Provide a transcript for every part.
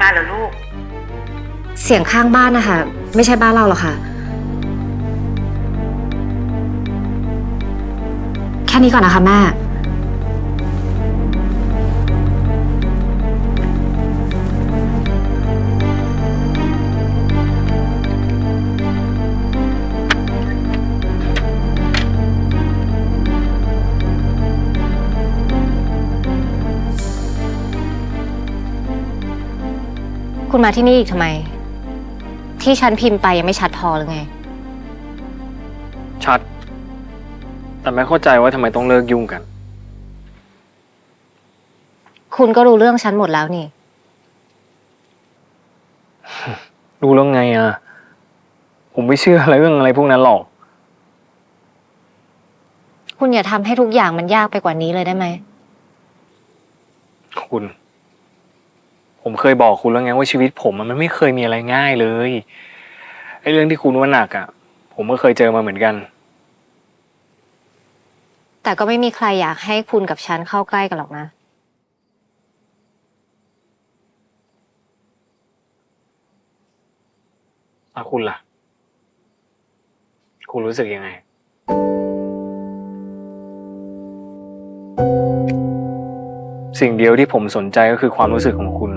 สียงกริ่งมีใครมาเหรอลูก เสียงข้างบ้านนะคะไม่ใช่บ้านเราหรอกค่ะ แค่นี้ก่อนนะคะแม่ คุณมาที่นี่อีกทำไม ที่ฉันพิมพ์ไปยังไม่ชัดพอหรือไง ชัด แต่ไม่เข้าใจว่าทำไมต้องเลิกยุ่งกัน คุณก็รู้เรื่องฉันหมดแล้วนี่ รู้แล้วไงอะ ผมไม่เชื่ออะไรเรื่องอะไรพวกนั้นหรอก คุณอย่าทำให้ทุกอย่างมันยากไปกว่านี้เลยได้ไหม คุณ ผมเคยบอกคุณแล้วไงว่าชีวิตผมอะมันไม่เคยมีอะไรง่ายเลยไอ้เรื่องที่คุณว่าหนักอะ ผมก็เคยเจอมาเหมือนกัน แต่ก็ไม่มีใครอยากให้คุณกับฉันเข้าใกล้กันหรอกนะ แล้วคุณล่ะ คุณรู้สึกยังไง สิ่งเดียวที่ผมสนใจก็คือความรู้สึกของคุณ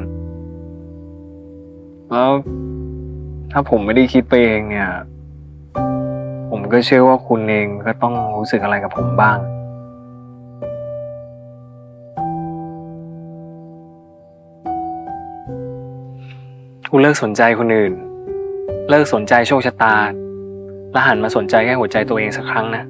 แล้ว ถ้าผมไม่ได้คิดไปเองเนี่ย ผมก็เชื่อว่าคุณเองก็ต้องรู้สึกอะไรกับผมบ้าง คุณเลิกสนใจคนอื่น เลิกสนใจโชคชะตา และหันมาสนใจแค่หัวใจตัวเองสักครั้งนะ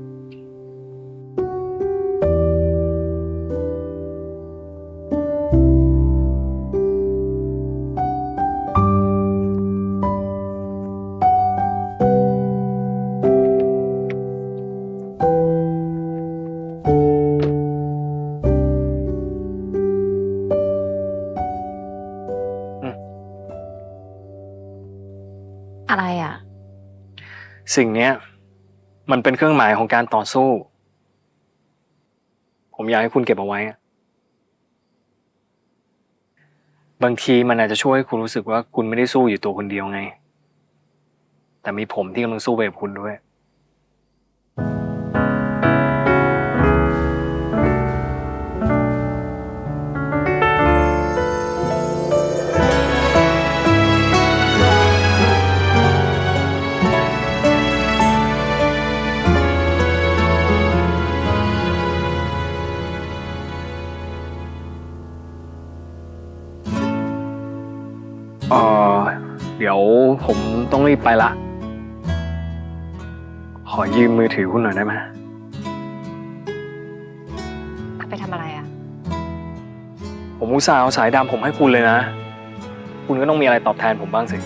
สิ่งเนี้ยมันเป็นเครื่องหมายของการต่อสู้ ผมอยากให้คุณเก็บเอาไว้ บางทีมันอาจจะช่วยให้คุณรู้สึกว่าคุณไม่ได้สู้อยู่ตัวคนเดียวไง แต่มีผมที่กำลังสู้ไปกับคุณด้วย เออเดี๋ยวผมต้องรีบไปละ ขอยืมมือถือคุณหน่อยได้ไหมเอาไปทำอะไรอะผมอุตส่าห์เอาสายดำผมให้คุณเลยนะ คุณก็ต้องมีอะไรตอบแทนผมบ้างสิ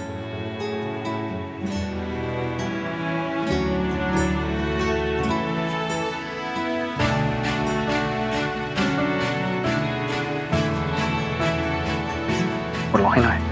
กดล็อกให้หน่อย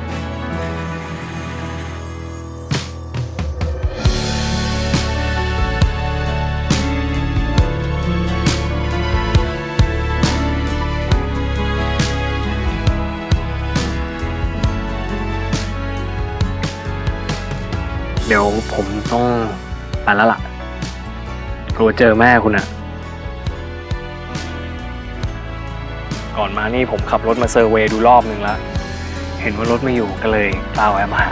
เดี๋ยวผมต้องไปแล้วล่ะกลัวเจอแม่คุณอะก่อนมานี่ผมขับรถมาเซอร์เวย์ดูรอบหนึ่งแล้ว เห็นว่ารถไม่อยู่ก็เลยกล้าแวะมาหา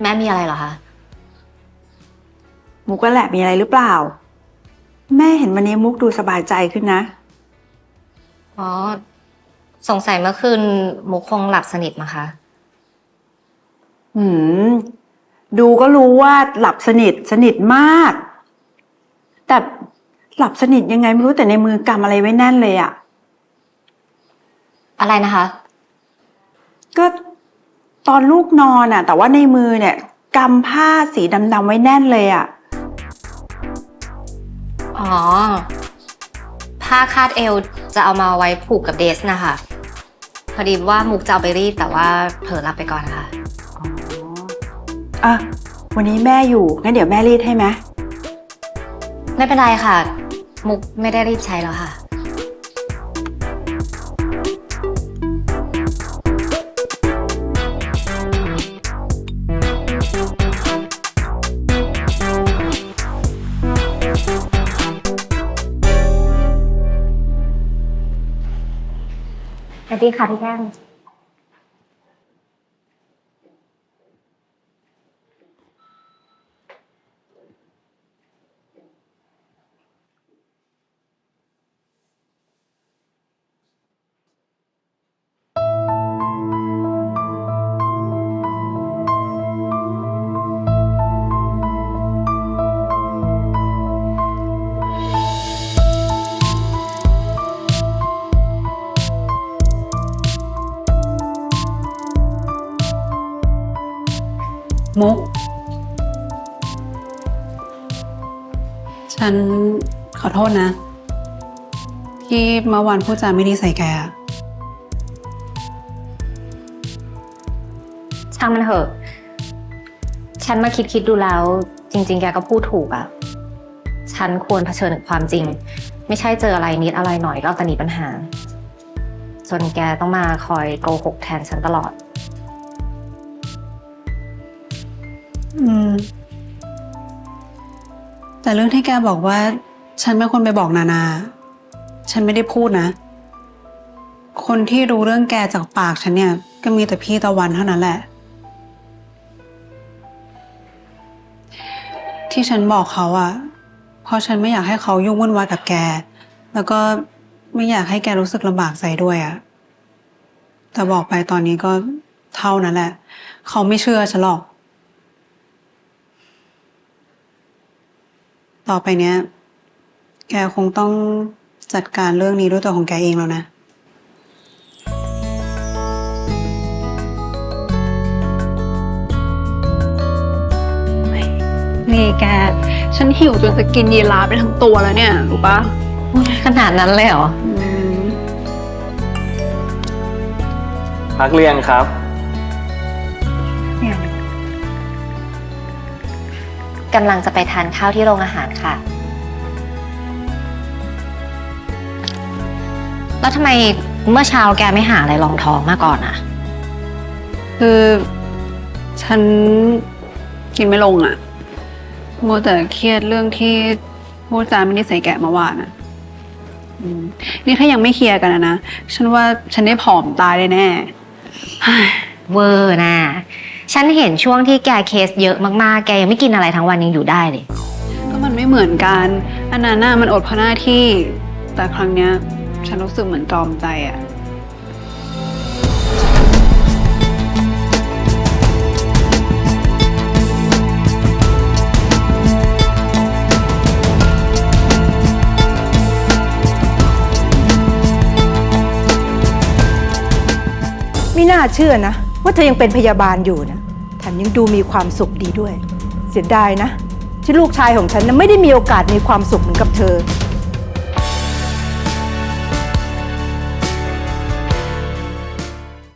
แม่มีอะไรเหรอคะ มุกก็แหละมีอะไรหรือเปล่า แม่เห็นวันนี้มุกดูสบายใจขึ้นนะ อ๋อ สงสัยเมื่อคืนมุกคงหลับสนิทมั้งคะ หืม ดูก็รู้ว่าหลับสนิทสนิทมาก แต่หลับสนิทยังไงไม่รู้แต่ในมือกำอะไรไว้แน่นเลยอะ่ะอะไรนะคะ ก็ ตอนลูกนอนอะ่ะแต่ว่าในมือเนี่ยกำผ้าสีดำๆไว้แน่นเลยอะ่ะอ๋อ ผ้าคาดเอวจะเอามาไว้ผูกกับเดสนะคะ พอดีว่ามุกจะเอาไปรีดแต่ว่าเผลอหลับไปก่อนค่ะอ๋ออะวันนี้แม่อยู่งั้นเดี๋ยวแม่รีดให้ไหมไม่เป็นไรค่ะ มุกไม่ได้รีบใช้แล้วค่ะ สวัสดีค่ะพี่แก้ม ฉันขอโทษนะ ที่เมื่อวานพูดจาไม่ดีใส่แกอะช่างมันเถอะ ฉันมาคิดคิดดูแล้ว จริง ๆ แกก็พูดถูกอะฉันควรเผชิญกับความจริง ไม่ใช่เจออะไรนิดอะไรหน่อยก็ตะหนีปัญหา จนแกต้องมาคอยโกหกแทนฉันตลอด อืม แต่เรื่องที่แกบอกว่า ฉันไม่ควรไปบอกนานา ฉันไม่ได้พูดนะ คนที่รู้เรื่องแกจากปากฉันเนี่ย ก็มีแต่พี่ตะวันเท่านั้นแหละ ที่ฉันบอกเขาอะเพราะฉันไม่อยากให้เขายุ่งวุ่นวายกับแก แล้วก็ไม่อยากให้แกรู้สึกลำบากใจด้วยอะแต่บอกไปตอนนี้ก็เท่านั้นแหละ เขาไม่เชื่อฉันหรอก ต่อไปเนี้ย แกคงต้องจัดการเรื่องนี้ด้วยตัวของแกเองแล้วนะนี่แก ฉันหิวจนจะกินยีราฟไปทั้งตัวแล้วเนี่ยรู้ปะขนาดนั้นเลยเหรออืมพักเรียงครับ กำลังจะไปทานข้าวที่โรงอาหารค่ะ แล้วทำไมเมื่อเช้าแกไม่หาอะไรรองท้องมาก่อนอะคือ ฉันกินไม่ลงอะ่ะมัวแต่เครียดเรื่องที่พูดจาไม่ได้ใส่แกะเมาว่านอะอืมนี่ถ้ายังไม่เคลียร์กันอะนะ ฉันว่าฉันได้ผอมตายแน่ๆเฮ้ยเวอร์นะ ฉันเห็นช่วงที่แกเคสเยอะมากๆ แกยังไม่กินอะไรทั้งวันยังอยู่ได้เลย ก็มันไม่เหมือนกัน อันนั้นน่ะมันอดเพราะหน้าที่ แต่ครั้งเนี้ยฉันรู้สึกเหมือนตรอมใจอะไม่น่าเชื่อนะ ว่าเธอยังเป็นพยาบาลอยู่นะ แถมยังดูมีความสุขดีด้วย เสียดายนะ ที่ลูกชายของฉันนะไม่ได้มีโอกาสมีความสุขเหมือนกับเธอ